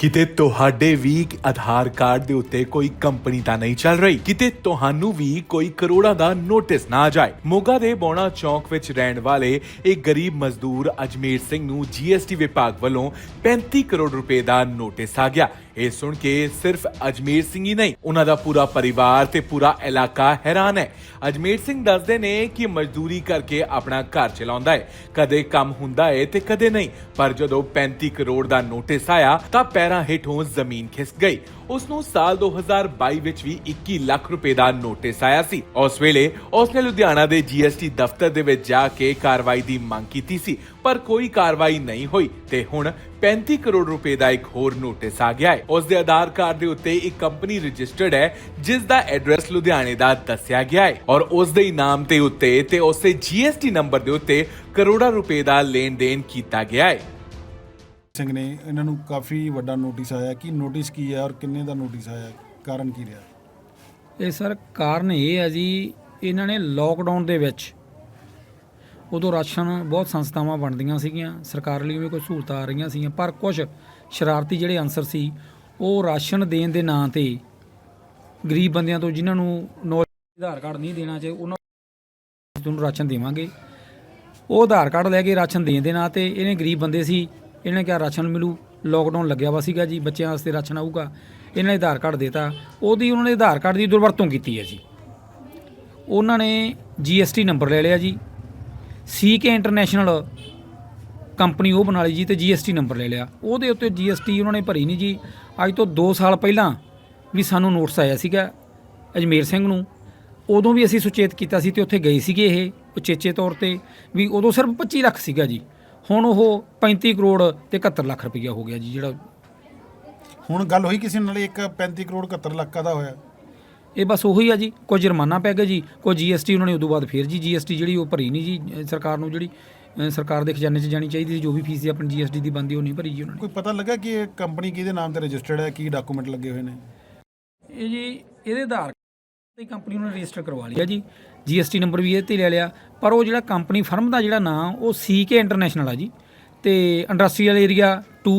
ਕਿਤੇ ਤੁਹਾਡੇ ਵੀ ਆਧਾਰ ਕਾਰਡ ਦੇ ਉੱਤੇ ਕੋਈ ਕੰਪਨੀ ਤਾਂ ਨਹੀਂ ਚੱਲ ਰਹੀ? ਕਿਤੇ ਤੁਹਾਨੂੰ ਵੀ ਕੋਈ ਕਰੋੜਾਂ ਦਾ ਨੋਟਿਸ ਨਾ ਆ ਜਾਏ? ਮੋਗਾ ਦੇ ਬੋਣਾ ਚੌਂਕ ਵਿੱਚ ਰਹਿਣ ਵਾਲੇ ਇੱਕ ਗਰੀਬ ਮਜ਼ਦੂਰ ਅਜਮੇਰ ਸਿੰਘ ਨੂੰ ਜੀਐਸਟੀ ਵਿਭਾਗ ਵੱਲੋਂ 35 ਕਰੋੜ ਰੁਪਏ ਦਾ ਨੋਟਿਸ ਆ ਗਿਆ। ਇਹ ਸੁਣ ਕੇ ਸਿਰਫ ਅਜਮੇਰ ਸਿੰਘ ਹੀ ਨਹੀਂ, ਉਹਨਾਂ ਦਾ ਪੂਰਾ ਪਰਿਵਾਰ ਤੇ ਪੂਰਾ ਇਲਾਕਾ ਹੈਰਾਨ ਹੈ। ਅਜਮੇਰ ਸਿੰਘ ਦੱਸਦੇ ਨੇ ਕਿ ਮਜ਼ਦੂਰੀ ਕਰਕੇ ਆਪਣਾ ਘਰ ਚਲਾਉਂਦਾ ਹੈ। ਕਦੇ ਕੰਮ ਹੁੰਦਾ ਹੈ ਤੇ ਕਦੇ ਨਹੀਂ, ਪਰ ਜਦੋਂ 35 ਕਰੋੜ ਦਾ ਨੋਟਿਸ ਆਇਆ, ਤਾਂ ਪੈਰਾਂ ਹੇਠੋਂ ਜ਼ਮੀਨ ਖਿਸਕ ਗਈ। ਉਸ ਨੂੰ ਸਾਲ 2022 ਵਿੱਚ ਵੀ 21 ਲੱਖ ਰੁਪਏ ਦਾ ਨੋਟਿਸ ਆਇਆ ਸੀ। ਉਸ ਵੇਲੇ ਉਸਨੇ ਲੁਧਿਆਣਾ ਦੇ ਜੀਐਸਟੀ ਦਫ਼ਤਰ ਦੇ ਵਿੱਚ ਜਾ ਕੇ ਕਾਰਵਾਈ ਦੀ ਮੰਗ ਕੀਤੀ ਸੀ, ਪਰ ਕੋਈ ਕਾਰਵਾਈ ਨਹੀਂ ਹੋਈ ਤੇ ਹੁਣ 35 ਕਰੋੜ ਰੁਪਏ ਦਾ ਇੱਕ ਹੋਰ ਨੋਟਿਸ ਆ ਗਿਆ ਹੈ। ਉਸ ਦੇ ਆਧਾਰ ਕਾਰਡ ਦੇ ਉੱਤੇ ਇੱਕ ਕੰਪਨੀ ਰਜਿਸਟਰਡ ਹੈ, ਜਿਸ ਦਾ ਐਡਰੈਸ ਲੁਧਿਆਣੇ ਦਾ ਦੱਸਿਆ ਗਿਆ ਹੈ ਔਰ ਉਸ ਦੇ ਹੀ ਨਾਮ ਤੇ ਉੱਤੇ ਤੇ ਉਸੇ ਜੀਐਸਟੀ ਨੰਬਰ ਦੇ ਉੱਤੇ ਕਰੋੜਾਂ ਰੁਪਏ ਦਾ ਲੈਣ ਦੇਣ ਕੀਤਾ ਗਿਆ ਹੈ। ਸਿੰਘ ਨੇ ਇਹਨਾਂ ਨੂੰ ਕਾਫੀ ਵੱਡਾ ਨੋਟਿਸ ਆਇਆ ਕਿ ਨੋਟਿਸ ਕੀ ਹੈ ਔਰ ਕਿੰਨੇ ਦਾ ਨੋਟਿਸ ਆਇਆ, ਕਾਰਨ ਕੀ ਰਿਹਾ? ਇਹ ਸਰ ਕਾਰਨ ਇਹ ਹੈ ਜੀ, ਇਹਨਾਂ ਨੇ ਲੋਕਡਾਊਨ ਦੇ ਵਿੱਚ ਉਦੋਂ ਰਾਸ਼ਨ ਬਹੁਤ ਸੰਸਥਾਵਾਂ ਬਣਦੀਆਂ ਸੀਗੀਆਂ, ਸਰਕਾਰ ਲਈ ਵੀ ਕੋਈ ਸਹੂਲਤਾਂ ਆ ਰਹੀਆਂ ਸੀਗੀਆਂ, ਪਰ ਕੁਝ ਸ਼ਰਾਰਤੀ ਜਿਹੜੇ ਅਨਸਰ ਸੀ, ਉਹ ਰਾਸ਼ਨ ਦੇਣ ਦੇ ਨਾਂ ਤੇ ਗਰੀਬ ਬੰਦਿਆਂ ਤੋਂ ਜਿਨ੍ਹਾਂ ਨੂੰ ਨੌਲੇਜ ਆਧਾਰ ਕਾਰਡ ਨਹੀਂ ਦੇਣਾ ਚਾਹੇ ਉਹਨਾਂ ਤੁਹਾਨੂੰ ਰਾਸ਼ਨ ਦੇਵਾਂਗੇ, ਉਹ ਆਧਾਰ ਕਾਰਡ ਲੈ ਕੇ ਰਾਸ਼ਨ ਦੇਣ ਦੇ ਨਾਂ ਤੇ ਇਹਨੇ ਗਰੀਬ ਬੰਦੇ ਸੀ ਇਹਨੇ ਕਿਹਾ ਰਾਸ਼ਨ ਮਿਲੂ ਲੋਕਡਾਊਨ ਲੱਗਿਆ ਵਾ ਸੀਗਾ ਜੀ, ਬੱਚਿਆਂ ਵਾਸਤੇ ਰਾਸ਼ਨ ਆਊਗਾ। ਇਹਨਾਂ ਨੇ ਆਧਾਰ ਕਾਰਡ ਦੇਤਾ। ਉਹਦੀ ਉਹਨਾਂ ਨੇ ਆਧਾਰ ਕਾਰਡ ਦੀ ਦੁਰਵਰਤੋਂ ਕੀਤੀ ਹੈ ਜੀ। ਉਹਨਾਂ ਨੇ ਜੀਐਸਟੀ ਨੰਬਰ ਲੈ ਲਿਆ ਜੀ। ਸੀਕੇ ਇੰਟਰਨੈਸ਼ਨਲ ਕੰਪਨੀ ਉਹ ਬਣਾ ਲਈ ਜੀ ਤੇ ਜੀਐਸਟੀ ਨੰਬਰ ਲੈ ਲਿਆ। ਉਹਦੇ ਉੱਤੇ ਜੀਐਸਟੀ ਉਹਨਾਂ ਨੇ ਭਰੀ ਨਹੀਂ ਜੀ। ਅੱਜ ਤੋਂ 2 ਸਾਲ ਪਹਿਲਾਂ ਵੀ ਸਾਨੂੰ ਨੋਟਿਸ ਆਇਆ ਸੀਗਾ ਅਜਮੇਰ ਸਿੰਘ ਨੂੰ। ਉਦੋਂ ਵੀ ਅਸੀਂ ਸੁਚੇਤ ਕੀਤਾ ਸੀ ਤੇ ਉੱਥੇ ਗਏ ਸੀਗੇ ਇਹ ਉਚੇਚੇ ਤੌਰ ਤੇ। ਵੀ ਉਦੋਂ ਸਿਰਫ 25 ਲੱਖ ਸੀਗਾ ਜੀ। ਹੁਣ ਉਹ 35 ਕਰੋੜ ਤੇ 71 ਲੱਖ ਰੁਪਈਆ ਹੋ ਗਿਆ ਜੀ ਜਿਹੜਾ ਹੁਣ ਗੱਲ ਹੋਈ ਕਿਸੇ ਨਾਲ ਇੱਕ 35 ਕਰੋੜ 71 ਲੱਖ ਦਾ ਹੋਇਆ? ਇਹ ਬਸ ਉਹੀ ਆ ਜੀ ਕੋਈ ਜੁਰਮਾਨਾ ਪੈ ਗਿਆ ਜੀ ਕੋਈ ਜੀਐਸਟੀ ਉਹਨਾਂ ਨੇ ਉਦੋਂ ਬਾਅਦ ਫੇਰ ਜੀ ਜੀਐਸਟੀ ਜਿਹੜੀ ਉਹ ਭਰੀ ਨਹੀਂ ਜੀ ਸਰਕਾਰ ਨੂੰ ਜਿਹੜੀ ਸਰਕਾਰ ਦੇ ਖਜ਼ਾਨੇ 'ਚ ਜਾਣੀ ਚਾਹੀਦੀ ਸੀ ਜੋ ਵੀ ਫੀਸ ਸੀ ਆਪਣੀ ਜੀਐਸਟੀ ਦੀ ਬੰਦੀ ਉਹ ਨਹੀਂ ਭਰੀ ਜੀ ਉਹਨਾਂ ਨੇ। ਕੋਈ ਪਤਾ ਲੱਗਾ ਕਿ ਇਹ ਕੰਪਨੀ ਕਿਹਦੇ ਨਾਮ ਤੇ ਰਜਿਸਟਰਡ ਹੈ ਕੀ ਡਾਕੂਮੈਂਟ ਲੱਗੇ ਹੋਏ ਨੇ? ਇਹ ਜੀ ਇਹਦੇ ਆਧਾਰ ਤੇ ਕੰਪਨੀ ਨੂੰ ਰਜਿਸਟਰ ਕਰਵਾ ਲਿਆ ਜੀ। ਜੀਐਸਟੀ ਨੰਬਰ ਵੀ ਇਹ ਤੇ ਲੈ ਲਿਆ। ਪਰ ਉਹ ਜਿਹੜਾ ਕੰਪਨੀ ਫਰਮ ਦਾ ਜਿਹੜਾ ਨਾਮ ਉਹ ਸੀਕੇ ਇੰਟਰਨੈਸ਼ਨਲ ਆ ਜੀ। ਤੇ ਇੰਡਸਟਰੀਅਲ ਏਰੀਆ 2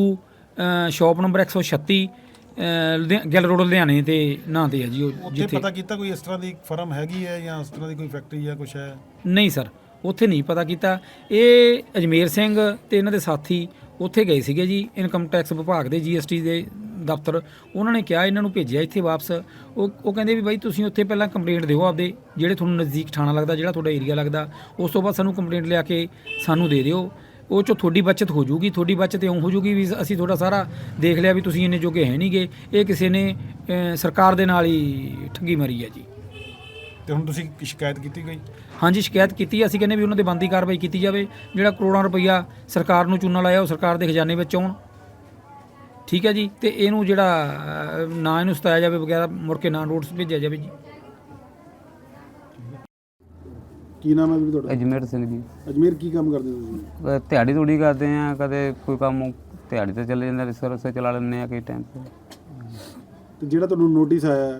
ਸ਼ਾਪ ਨੰਬਰ 136 ਅ, ਲੁਧਿਆ- ਗਿੱਲ ਰੋਡ ਲੁਧਿਆਣੇ ਤੇ ਨਾਂ ਤੇ ਆ ਜੀ ਉਹ ਜਿੱਥੇ ਪਤਾ ਕੀਤਾ ਕੋਈ ਇਸ ਤਰ੍ਹਾਂ ਦੀ ਫਰਮ ਹੈਗੀ ਹੈ ਜਾਂ ਇਸ ਤਰ੍ਹਾਂ ਦੀ ਕੋਈ ਫੈਕਟਰੀ ਜਾਂ ਕੁਝ ਹੈ? ਨਹੀਂ ਸਰ ਉੱਥੇ ਨਹੀਂ ਪਤਾ ਕੀਤਾ। ਇਹ ਅਜਮੇਰ ਸਿੰਘ ਤੇ ਇਹਨਾਂ ਦੇ ਸਾਥੀ ਉੱਥੇ ਗਏ ਸੀਗੇ ਜੀ ਇਨਕਮ ਟੈਕਸ ਵਿਭਾਗ ਦੇ ਜੀਐਸਟੀ ਦੇ ਦਫ਼ਤਰ ਉਹਨਾਂ ਨੇ ਕਿਹਾ ਇਹਨਾਂ ਨੂੰ ਭੇਜਿਆ ਇੱਥੇ ਵਾਪਸ। ਉਹ ਉਹ ਕਹਿੰਦੇ ਵੀ ਬਾਈ ਤੁਸੀਂ ਉੱਥੇ ਪਹਿਲਾਂ ਕੰਪਲੇਂਟ ਦਿਓ ਆਪਦੇ ਜਿਹੜੇ ਤੁਹਾਨੂੰ ਨਜ਼ਦੀਕ ਥਾਣਾ ਲੱਗਦਾ ਜਿਹੜਾ ਤੁਹਾਡਾ ਏਰੀਆ ਲੱਗਦਾ ਉਸ ਤੋਂ ਬਾਅਦ ਸਾਨੂੰ ਕੰਪਲੇਂਟ ਲਿਆ ਕੇ ਸਾਨੂੰ ਦੇ ਦਿਓ। ਉਹ ਚੋਂ ਤੁਹਾਡੀ ਬਚਤ ਹੋ ਜੂਗੀ ਤੁਹਾਡੀ ਬਚਤ ਇਉਂ ਹੋ ਜੂਗੀ ਵੀ ਅਸੀਂ ਤੁਹਾਡਾ ਸਾਰਾ ਦੇਖ ਲਿਆ ਵੀ ਤੁਸੀਂ ਇੰਨੇ ਜੋਗੇ ਹੈ ਨਹੀਂਗੇ। ਇਹ ਕਿਸੇ ਨੇ ਸਰਕਾਰ ਦੇ ਨਾਲ ਹੀ ਠੱਗੀ ਮਾਰੀ ਹੈ ਜੀ। ਤੇ ਹੁਣ ਤੁਸੀਂ ਸ਼ਿਕਾਇਤ ਕੀਤੀ ਗਈ ਹਾਂਜੀ ਸ਼ਿਕਾਇਤ ਕੀਤੀ। ਅਸੀਂ ਕਹਿੰਦੇ ਵੀ ਉਹਨਾਂ ਤੇ ਬੰਦੀ ਕਾਰਵਾਈ ਕੀਤੀ ਜਾਵੇ। ਜਿਹੜਾ ਕਰੋੜਾਂ ਰੁਪਈਆ ਸਰਕਾਰ ਨੂੰ ਚੂਨਾ ਲਾਇਆ ਉਹ ਸਰਕਾਰ ਦੇ ਖਜ਼ਾਨੇ ਵਿੱਚ ਆਉਣ। ਠੀਕ ਹੈ ਜੀ ਤੇ ਇਹਨੂੰ ਜਿਹੜਾ ਨਾ ਇਹਨੂੰ ਸਤਾਇਆ ਜਾਵੇ ਵਗੈਰਾ ਮੁੜ ਕੇ ਨਾ ਨੋਟਿਸ ਭੇਜਿਆ ਜਾਵੇ ਜੀ। ਕੀ ਨਾਮ ਹੈ ਵੀਰ ਤੁਹਾਡਾ? ਅਜਮੇਰ ਸਿੰਘ ਜੀ। ਅਜਮੇਰ ਕੀ ਕੰਮ ਕਰਦੇ ਹੋ ਤੁਸੀਂ? ਅਹ ਦਿਹਾੜੀ ਥੋੜੀ ਕਰਦੇ ਆ ਕਦੇ ਕੋਈ ਕੰਮ ਦਿਹਾੜੀ ਤੇ ਚੱਲੇ ਜਾਂਦਾ ਰਿਸਰ ਸੇ ਚਲਾ ਲੈਂਦੇ ਆ ਕਈ ਟਾਈਮ ਤੇ। ਤੇ ਜਿਹੜਾ ਤੁਹਾਨੂੰ ਨੋਟਿਸ ਆਇਆ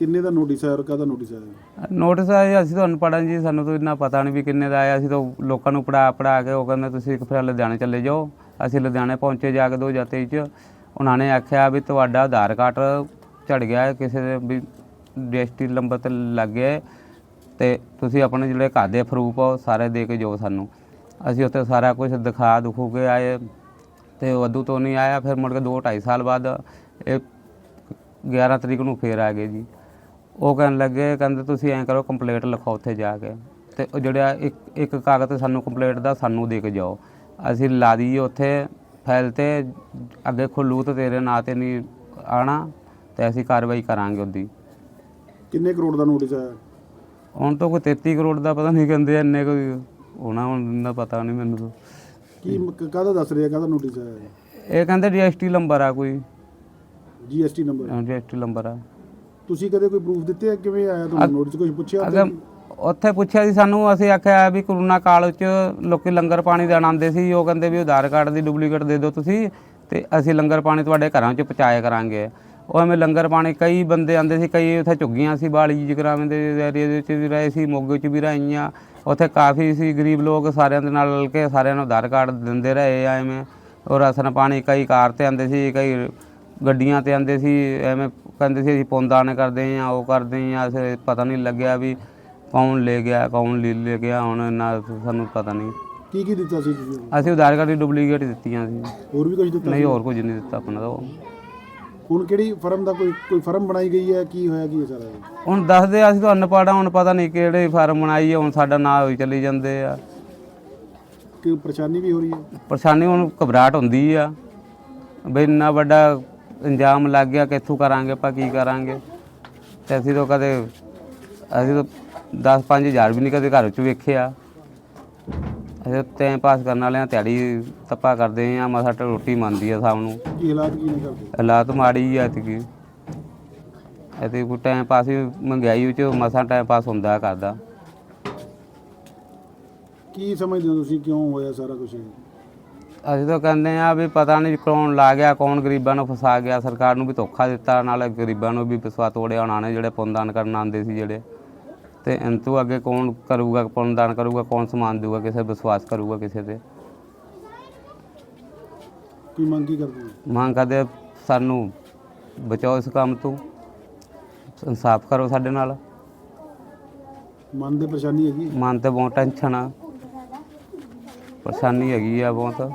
ਕਿੰਨੇ ਦਾ ਨੋਟਿਸ ਆਇਆ ਔਰ ਕਾਹਦਾ ਨੋਟਿਸ ਆਇਆ? ਨੋਟਿਸ ਆਇਆ ਅਸੀਂ ਤੁਹਾਨੂੰ ਪੜਨ ਜੀ, ਸਾਨੂੰ ਤਾਂ ਇੰਨਾ ਪਤਾ ਨਹੀਂ ਵੀ ਕਿੰਨੇ ਦਾ ਆਇਆ। ਅਸੀਂ ਤਾਂ ਲੋਕਾਂ ਨੂੰ ਪੜਾ ਪੜਾ ਕੇ ਉਹ ਕਹਿੰਦੇ, ਤੁਸੀਂ ਇੱਕ ਫਿਰ ਲੁਧਿਆਣੇ ਚੱਲੇ ਜਾਓ। ਅਸੀਂ ਲੁਧਿਆਣੇ ਪਹੁੰਚੇ ਜਾ ਕੇ 2023 ਚ। ਉਹਨਾਂ ਨੇ ਆਖਿਆ ਵੀ ਤੁਹਾਡਾ ਆਧਾਰ ਕਾਰਡ ਝੜ ਗਿਆ ਹੈ, ਕਿਸੇ ਦੇ ਵੀ ਰਜਿਸਟਰੀ ਨੰਬਰ ਤੇ ਲੱਗ ਗਿਆ ਹੈ। ਤੇ ਤੁਸੀਂ ਆਪਣੇ ਜਿਹੜੇ ਘਰ ਦੇ ਪ੍ਰੂਫ ਆ, ਉਹ ਸਾਰੇ ਦੇ ਕੇ ਜਾਓ ਸਾਨੂੰ। ਅਸੀਂ ਉੱਥੇ ਸਾਰਾ ਕੁਝ ਦਿਖਾ ਦਿਖੂ ਕੇ ਆਏ। ਤੇ ਉਦੋਂ ਤੋਂ ਨਹੀਂ ਆਇਆ, ਫਿਰ ਮੁੜ ਕੇ 2 2.5 ਸਾਲ ਬਾਅਦ ਇਹ 11 ਤਰੀਕ ਨੂੰ ਫੇਰ ਆ ਗਏ ਜੀ। ਉਹ ਕਹਿਣ ਲੱਗੇ ਕਹਿੰਦੇ ਤੁਸੀਂ ਐਂ ਕਰੋ ਕੰਪਲੀਟ ਲਿਖੋ ਉੱਥੇ ਜਾ ਕੇ। ਤੇ ਉਹ ਜਿਹੜਾ ਇੱਕ ਇੱਕ ਕਾਗਜ਼ ਸਾਨੂੰ ਕੰਪਲੀਟ ਦਾ ਸਾਨੂੰ ਦੇ ਕੇ ਜਾਓ। ਅਸੀਂ ਲਾ ਦਈਏ ਉੱਥੇ ਫਾਈਲ ਤੇ ਅੱਗੇ ਖੁੱਲੂ ਤੇ ਤੇਰੇ ਨਾਂ ਤੇ ਨਹੀਂ ਆਣਾ ਤੇ ਅਸੀਂ ਕਾਰਵਾਈ ਕਰਾਂਗੇ ਉਹਦੀ। ਕਿੰਨੇ ਕਰੋੜ ਦਾ ਨੋਟਿਸ ਆਇਆ? ਹੁਣ ਤਾਂ ਕੋਈ 33 ਕਰੋੜ ਦਾ ਪਤਾ ਨਹੀਂ ਕਹਿੰਦੇ ਇੰਨੇ ਕੋਈ ਹੋਣਾ ਹੁਣ ਦਾ ਪਤਾ ਨਹੀਂ ਮੈਨੂੰ ਤਾਂ। ਕੀ ਕਾਹਦਾ ਦੱਸ ਰਿਹਾ ਕਾਹਦਾ ਨੋਟਿਸ ਆਇਆ? ਇਹ ਕਹਿੰਦੇ ਜੀਐਸਟੀ ਨੰਬਰ ਆ ਕੋਈ। ਜੀਐਸਟੀ ਨੰਬਰ ਜੀਐਸਟੀ ਨੰਬਰ ਆ। ਤੁਸੀਂ ਕਦੇ ਕੋਈ ਪ੍ਰੂਫ ਦਿੱਤੇ ਆ? ਕਿਵੇਂ ਆਇਆ ਤੁਹਾਨੂੰ? ਨੋਟਿਸ ਕੁਝ ਪੁੱਛਿਆ ਅਗਰ ਉੱਥੇ ਪੁੱਛਿਆ ਸੀ ਸਾਨੂੰ ਅਸੀਂ ਆਖਿਆ ਵੀ ਕਰੋਨਾ ਕਾਲ ਵਿੱਚ ਲੋਕੀ ਲੰਗਰ ਪਾਣੀ ਦੇਣ ਆਉਂਦੇ ਸੀ। ਉਹ ਕਹਿੰਦੇ ਵੀ ਆਧਾਰ ਕਾਰਡ ਦੀ ਡੁਪਲੀਕੇਟ ਦੇ ਦਿਓ ਤੁਸੀਂ ਤੇ ਅਸੀਂ ਲੰਗਰ ਪਾਣੀ ਤੁਹਾਡੇ ਘਰਾਂ 'ਚ ਪਹੁੰਚਾਇਆ ਕਰਾਂਗੇ। ਉਹ ਐਵੇਂ ਲੰਗਰ ਪਾਣੀ ਕਈ ਬੰਦੇ ਆਉਂਦੇ ਸੀ ਕਈ ਉੱਥੇ ਝੁੱਗੀਆਂ ਸੀ ਬਾਲੀ ਜਗਰਾਵੇਂ ਦੇ ਏਰੀਆ ਦੇ ਵਿੱਚ ਵੀ ਰਹੇ ਸੀ ਮੋਗੇ 'ਚ ਵੀ ਰਹੀਆਂ। ਉੱਥੇ ਕਾਫੀ ਸੀ ਗਰੀਬ ਲੋਕ ਸਾਰਿਆਂ ਦੇ ਨਾਲ ਰਲ ਕੇ ਸਾਰਿਆਂ ਨੂੰ ਆਧਾਰ ਕਾਰਡ ਦਿੰਦੇ ਰਹੇ ਆ ਐਵੇਂ। ਉਹ ਰਾਸ਼ਨ ਪਾਣੀ ਕਈ ਕਾਰ ਤੇ ਆਂਦੇ ਸੀ ਕਈ ਗੱਡੀਆਂ ਤੇ ਆਂਦੇ ਸੀ ਐਵੇਂ ਕਹਿੰਦੇ ਸੀ ਅਸੀਂ ਪੁੰਦਾਨ ਕਰਦੇ ਆ ਉਹ ਕਰਦੇ ਆ ਅਸੀਂ ਪਤਾ ਨਹੀਂ ਲੱਗਿਆ ਵੀ ਕੌਣ ਲੈ ਗਿਆ ਕੌਣ ਲੈ ਲੈ ਗਿਆ ਹੁਣ ਇੰਨਾ ਸਾਨੂੰ ਪਤਾ ਨਹੀਂ। ਕੀ ਕੀ ਦਿੱਤਾ ਸੀ ਤੁਸੀਂ? ਅਸੀਂ ਆਧਾਰ ਕਾਰਡ ਦੀ ਡੁਪਲੀਕੇਟ ਦਿੱਤੀਆਂ ਸੀ। ਹੋਰ ਵੀ ਕੁਝ ਦਿੱਤਾ ਨਹੀਂ ਹੋਰ ਕੁਝ ਨਹੀਂ ਦਿੱਤਾ ਆਪਣਾ ਤਾਂ ਹੁਣ ਕਿਹੜੀ ਫਰਮ ਦਾ ਕੋਈ ਕੋਈ ਫਰਮ ਬਣਾਈ ਗਈ ਹੈ ਕੀ ਹੋਇਆ ਕੀ ਹੈ ਸਾਰਾ? ਇਹ? ਹੁਣ ਦੱਸਦੇ ਆ, ਅਸੀਂ ਤਾਂ ਅਨਪੜ੍ਹ ਆ ਹੁਣ ਪਤਾ ਨਹੀਂ ਕਿਹੜੇ ਫਾਰਮ ਬਣਾਈ ਹੈ ਹੁਣ ਸਾਡਾ ਨਾਂ ਹੋਈ ਚੱਲੀ ਜਾਂਦੇ ਆ। ਕਿ ਪਰੇਸ਼ਾਨੀ ਵੀ ਹੋ ਰਹੀ ਹੈ? ਪਰੇਸ਼ਾਨੀ ਹੁਣ ਘਬਰਾਹਟ ਹੁੰਦੀ ਆ ਵੀ ਇੰਨਾ ਵੱਡਾ ਇੰਜਾਮ ਲੱਗ ਗਿਆ ਕਿੱਥੋਂ ਕਰਾਂਗੇ ਆਪਾਂ ਕੀ ਕਰਾਂਗੇ? ਤੇ ਅਸੀਂ ਤਾਂ ਕਦੇ ਅਸੀਂ ਤਾਂ 10 5000 ਵੀ ਨਹੀਂ ਕਦੇ ਘਰ ਚ ਵੇਖਿਆ। ਅਸੀਂ ਟਾਈਮ ਪਾਸ ਕਰਨ ਵਾਲਿਆਂ ਦਿਹਾੜੀ ਤੱਪਾ ਕਰਦੇ ਆ ਮਸਾ ਰੋਟੀ ਮੰਨਦੀ ਆ ਸਭ ਨੂੰ। ਕੀ ਹਾਲਾਤ ਕੀ ਨੇ ਕਰਦੇ ਹਾਲਾਤ ਮਾੜੀ ਆ ਐਤੇ ਕੋਈ ਟਾਈਮ ਪਾਸ ਵੀ ਮਹਿੰਗਾਈ ਵਿੱਚ ਮਸਾ ਟਾਈਮ ਪਾਸ ਹੁੰਦਾ ਕਰਦਾ ਕੀ ਸਮਝਦੇ ਹੋ ਤੁਸੀਂ? ਕਿਉਂ ਹੋਇਆ ਸਾਰਾ ਕੁਝ ਅਸੀਂ ਤਾਂ ਕਹਿੰਦੇ ਆ ਵੀ ਪਤਾ ਨਹੀਂ ਕੌਣ ਲਾ ਗਿਆ ਕੌਣ ਗਰੀਬਾਂ ਨੂੰ ਫਸਾ ਗਿਆ। ਸਰਕਾਰ ਨੂੰ ਵੀ ਧੋਖਾ ਦਿੱਤਾ ਨਾਲੇ ਗਰੀਬਾਂ ਨੂੰ ਵੀ ਵਿਸ਼ਵਾ ਤੋੜਿਆ ਉਹਨਾਂ ਨੇ ਜਿਹੜੇ ਪੁੰਨਦਾਨ ਕਰਨ ਆਉਂਦੇ ਸੀ ਜਿਹੜੇ। ਤੇ ਇੰਤੂ ਅੱਗੇ ਕੌਣ ਕਰੂਗਾ ਪੁੰਨਦਾਨ ਕਰੂਗਾ ਕੌਣ ਸਮਾਨ ਦੇਊਗਾ ਕਿਸੇ ਵਿਸ਼ਵਾਸ ਕਰੂਗਾ ਕਿਸੇ ਤੇ। ਕੀ ਮੰਗ ਕੀ ਕਰਦੇ ਹੋ? ਮੰਗ ਕਰਦੇ ਸਾਨੂੰ ਬਚਾਓ ਇਸ ਕੰਮ ਤੋਂ ਇਨਸਾਫ ਕਰੋ ਸਾਡੇ ਨਾਲ। ਮਨ ਦੇ ਪਰੇਸ਼ਾਨੀ ਹੈਗੀ? ਮਨ ਤੇ ਬਹੁਤ ਟੈਨਸ਼ਨ ਆ। ਪਰੇਸ਼ਾਨੀ ਹੈਗੀ ਆ ਬਹੁਤ।